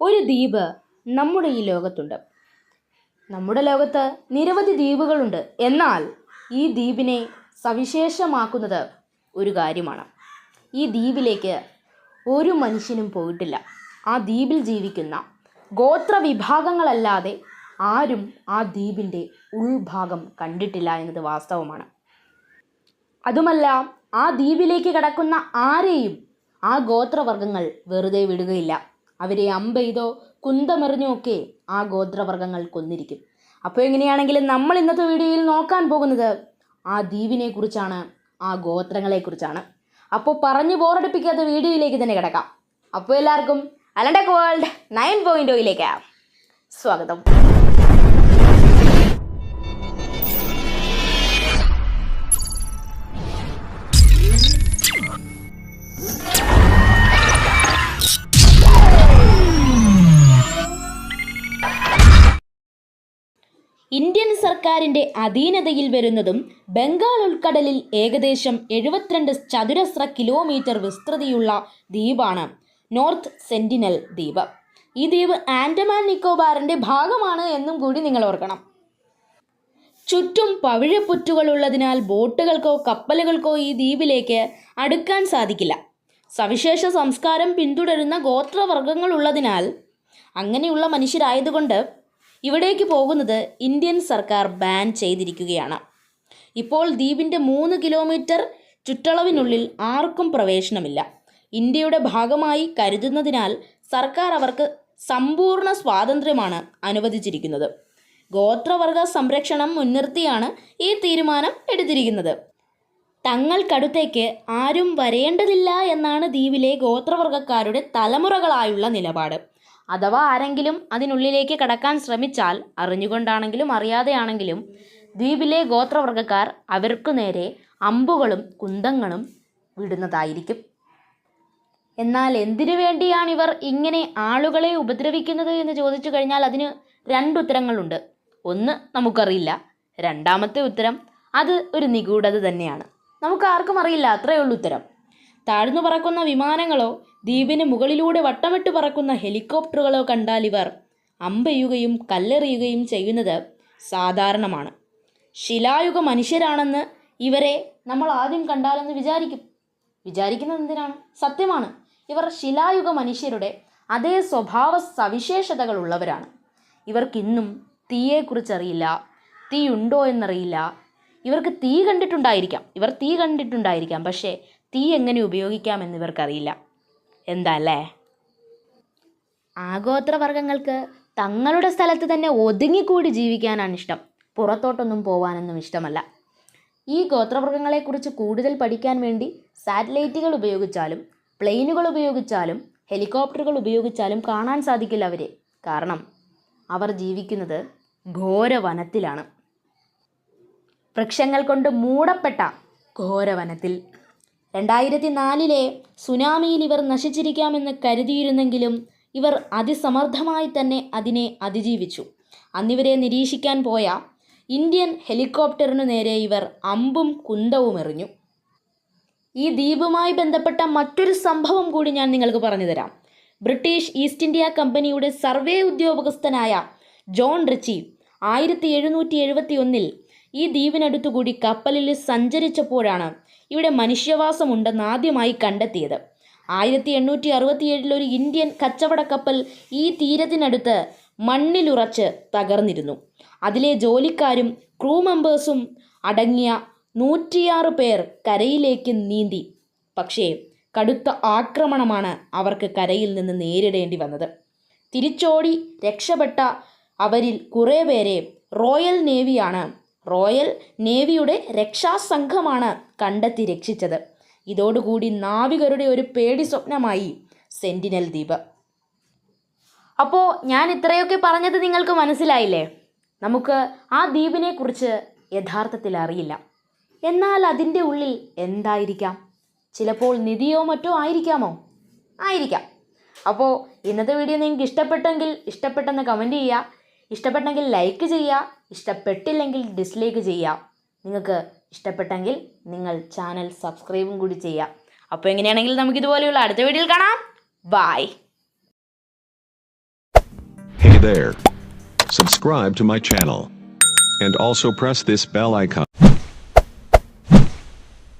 ഒരു ദ്വീപ് നമ്മുടെ ഈ ലോകത്തുണ്ട്. നമ്മുടെ ലോകത്ത് നിരവധി ദ്വീപുകളുണ്ട്. എന്നാൽ ഈ ദ്വീപിനെ സവിശേഷമാക്കുന്നത് ഒരു കാര്യമാണ്. ഈ ദ്വീപിലേക്ക് ഒരു മനുഷ്യനും പോയിട്ടില്ല. ആ ദ്വീപിൽ ജീവിക്കുന്ന ഗോത്ര വിഭാഗങ്ങളല്ലാതെ ആരും ആ ദ്വീപിന്റെ ഉൾഭാഗം കണ്ടിട്ടില്ല എന്നത് വാസ്തവമാണ്. അതുമല്ല ആ ദ്വീപിലേക്ക് കടക്കുന്ന ആരെയും ആ ഗോത്രവർഗങ്ങൾ വെറുതെ വിടുകയില്ല. അവരെ അമ്പെയ്തോ കുന്തമെറിഞ്ഞോ ഒക്കെ ആ ഗോത്രവർഗങ്ങൾ കൊന്നിരിക്കും. അപ്പോൾ എങ്ങനെയാണെങ്കിലും നമ്മൾ ഇന്നത്തെ വീഡിയോയിൽ നോക്കാൻ പോകുന്നത് ആ ദ്വീപിനെ കുറിച്ചാണ് ആ ഗോത്രങ്ങളെക്കുറിച്ചാണ് അപ്പോൾ പറഞ്ഞു ബോറടിപ്പിക്കാത്ത വീഡിയോയിലേക്ക് തന്നെ കിടക്കാം. അപ്പോൾ എല്ലാവർക്കും അലണ്ടക് വേൾഡ് നയൻ പോയിന്റ് ഒയിലേക്ക് സ്വാഗതം. ഇന്ത്യൻ സർക്കാരിന്റെ അധീനതയിൽ വരുന്നതും ബംഗാൾ ഉൾക്കടലിൽ ഏകദേശം എഴുപത്തിരണ്ട് ചതുരശ്ര കിലോമീറ്റർ വിസ്തൃതിയുള്ള ദ്വീപാണ് നോർത്ത് സെന്റിനൽ ദ്വീപ്. ഈ ദ്വീപ് ആൻഡമാൻ നിക്കോബാറിന്റെ ഭാഗമാണ് എന്നും കൂടി നിങ്ങൾ ഓർക്കണം. ചുറ്റും പവിഴപ്പുറ്റുകളുള്ളതിനാൽ ബോട്ടുകൾക്കോ കപ്പലുകൾക്കോ ഈ ദ്വീപിലേക്ക് അടുക്കാൻ സാധിക്കില്ല. സവിശേഷ സംസ്കാരം പിന്തുടരുന്ന ഗോത്രവർഗങ്ങളുള്ളതിനാൽ അങ്ങനെയുള്ള മനുഷ്യരായതുകൊണ്ട് ഇവിടേക്ക് പോകുന്നത് ഇന്ത്യൻ സർക്കാർ ബാൻ ചെയ്തിരിക്കുകയാണ്. ഇപ്പോൾ ദ്വീപിന്റെ മൂന്ന് കിലോമീറ്റർ ചുറ്റളവിനുള്ളിൽ ആർക്കും പ്രവേശനമില്ല. ഇന്ത്യയുടെ ഭാഗമായി കരുതുന്നതിനാൽ സർക്കാർ അവർക്ക് സമ്പൂർണ സ്വാതന്ത്ര്യമാണ് അനുവദിച്ചിരിക്കുന്നത്. ഗോത്രവർഗ സംരക്ഷണം മുൻനിർത്തിയാണ് ഈ തീരുമാനം എടുത്തിരിക്കുന്നത്. തങ്ങൾക്കടുത്തേക്ക് ആരും വരേണ്ടതില്ല എന്നാണ് ദ്വീപിലെ ഗോത്രവർഗക്കാരുടെ തലമുറകളായുള്ള നിലപാട്. അഥവാ ആരെങ്കിലും അതിനുള്ളിലേക്ക് കടക്കാൻ ശ്രമിച്ചാൽ അറിഞ്ഞുകൊണ്ടാണെങ്കിലും അറിയാതെയാണെങ്കിലും ദ്വീപിലെ ഗോത്രവർഗക്കാർ അവർക്കു നേരെ അമ്പുകളും കുന്തങ്ങളും വിടുന്നതായിരിക്കും. എന്നാൽ എന്തിനു വേണ്ടിയാണ് ഇവർ ഇങ്ങനെ ആളുകളെ ഉപദ്രവിക്കുന്നത് എന്ന് ചോദിച്ചു കഴിഞ്ഞാൽ അതിന് രണ്ട് ഉത്തരങ്ങളുണ്ട്. ഒന്ന് നമുക്കറിയില്ല. രണ്ടാമത്തെ ഉത്തരം അത് ഒരു നിഗൂഢത തന്നെയാണ്. നമുക്ക് ആർക്കും അറിയില്ല. അത്രയേ ഉള്ളൂ ഉത്തരം. താഴ്ന്നു പറക്കുന്ന വിമാനങ്ങളോ ദ്വീപിന് മുകളിലൂടെ വട്ടമിട്ട് പറക്കുന്ന ഹെലികോപ്റ്ററുകളോ കണ്ടാൽ ഇവർ അമ്പെയ്യുകയും കല്ലെറിയുകയും ചെയ്യുന്നത് സാധാരണമാണ്. ശിലായുഗ മനുഷ്യരാണെന്ന് ഇവരെ നമ്മൾ ആദ്യം കണ്ടാലെന്ന് വിചാരിക്കും. വിചാരിക്കുന്നത് എന്തിനാണ്? സത്യമാണ്. ഇവർ ശിലായുഗ മനുഷ്യരുടെ അതേ സ്വഭാവ സവിശേഷതകളുള്ളവരാണ് ഇവർക്കിന്നും തീയെക്കുറിച്ചറിയില്ല തീ ഉണ്ടോ എന്നറിയില്ല. ഇവർക്ക് തീ കണ്ടിട്ടുണ്ടായിരിക്കാം. ഇവർ തീ കണ്ടിട്ടുണ്ടായിരിക്കാം. പക്ഷേ തീ എങ്ങനെ ഉപയോഗിക്കാമെന്ന് ഇവർക്കറിയില്ല. എന്താ അല്ലേ? ആഗോത്രവർഗങ്ങൾക്ക് തങ്ങളുടെ സ്ഥലത്ത് തന്നെ ഒതുങ്ങിക്കൂടി ജീവിക്കാനാണ് ഇഷ്ടം. പുറത്തോട്ടൊന്നും പോകാനൊന്നും ഇഷ്ടമല്ല. ഈ ഗോത്രവർഗങ്ങളെക്കുറിച്ച് കൂടുതൽ പഠിക്കാൻ വേണ്ടി സാറ്റലൈറ്റുകൾ ഉപയോഗിച്ചാലും പ്ലെയിനുകൾ ഉപയോഗിച്ചാലും ഹെലികോപ്റ്ററുകൾ ഉപയോഗിച്ചാലും കാണാൻ സാധിക്കില്ല അവരെ. കാരണം അവർ ജീവിക്കുന്നത് ഘോരവനത്തിലാണ്. വൃക്ഷങ്ങൾ കൊണ്ട് മൂടപ്പെട്ട ഘോരവനത്തിൽ. രണ്ടായിരത്തി നാലിലെ സുനാമിയിൽ ഇവർ നശിച്ചിരിക്കാമെന്ന് കരുതിയിരുന്നെങ്കിലും ഇവർ അതിസമർത്ഥമായി തന്നെ അതിനെ അതിജീവിച്ചു. അന്നിവരെ നിരീക്ഷിക്കാൻ പോയ ഇന്ത്യൻ ഹെലികോപ്റ്ററിനു നേരെ ഇവർ അമ്പും കുന്തവും എറിഞ്ഞു. ഈ ദ്വീപുമായി ബന്ധപ്പെട്ട മറ്റൊരു സംഭവം കൂടി ഞാൻ നിങ്ങൾക്ക് പറഞ്ഞു തരാം. ബ്രിട്ടീഷ് ഈസ്റ്റ് ഇന്ത്യ കമ്പനിയുടെ സർവേ ഉദ്യോഗസ്ഥനായ ജോൺ റിച്ചി ആയിരത്തി എഴുന്നൂറ്റി എഴുപത്തി ഒന്നിൽ ഈ ദ്വീപിനടുത്തുകൂടി കപ്പലിൽ സഞ്ചരിച്ചപ്പോഴാണ് ഇവിടെ മനുഷ്യവാസമുണ്ടെന്ന് ആദ്യമായി കണ്ടെത്തിയത്. ആയിരത്തി എണ്ണൂറ്റി അറുപത്തിയേഴിൽ ഒരു ഇന്ത്യൻ കച്ചവട കപ്പൽ ഈ തീരത്തിനടുത്ത് മണ്ണിലുറച്ച് തകർന്നിരുന്നു. അതിലെ ജോലിക്കാരും ക്രൂ മെമ്പേഴ്സും അടങ്ങിയ നൂറ്റിയാറ് പേർ കരയിലേക്ക് നീന്തി. പക്ഷേ കടുത്ത ആക്രമണമാണ് അവർക്ക് കരയിൽ നിന്ന് നേരിടേണ്ടി വന്നത്. തിരിച്ചോടി രക്ഷപ്പെട്ട അവരിൽ കുറേ പേരെ റോയൽ നേവിയാണ് റോയൽ നേവിയുടെ രക്ഷാസംഘമാണ് കണ്ടെത്തി രക്ഷിച്ചത്. ഇതോടുകൂടി നാവികരുടെ ഒരു പേടി സ്വപ്നമായി സെന്റിനൽ ദ്വീപ്. അപ്പോൾ ഞാൻ ഇത്രയൊക്കെ പറഞ്ഞത് നിങ്ങൾക്ക് മനസ്സിലായില്ലേ? നമുക്ക് ആ ദ്വീപിനെക്കുറിച്ച് യഥാർത്ഥത്തിൽ അറിയില്ല. എന്നാൽ അതിന്റെ ഉള്ളിൽ എന്തായിരിക്കാം? ചിലപ്പോൾ നിധിയോ മറ്റോ ആയിരിക്കാമോ? ആയിരിക്കാം. അപ്പോൾ ഇന്നത്തെ വീഡിയോ നിങ്ങൾക്ക് ഇഷ്ടപ്പെട്ടെങ്കിൽ ഇഷ്ടപ്പെട്ടെന്ന് കമന്റ് ചെയ്യുക. ഇഷ്ടപ്പെട്ടെങ്കിൽ ലൈക്ക് ചെയ്യുക ഇഷ്ടപ്പെട്ടില്ലെങ്കിൽ ഡിസ്ലൈക്ക് ചെയ്യുക നിങ്ങൾക്ക് ഇഷ്ടപ്പെട്ടെങ്കിൽ നിങ്ങൾ ചാനൽ സബ്സ്ക്രൈബും കൂടി ചെയ്യുക അപ്പോൾ എങ്ങനെയാണെങ്കിൽ നമുക്ക് ഇതുപോലെയുള്ള അടുത്ത വീഡിയോയിൽ കാണാം bye Hey there. Subscribe to my channel. And also press this bell icon.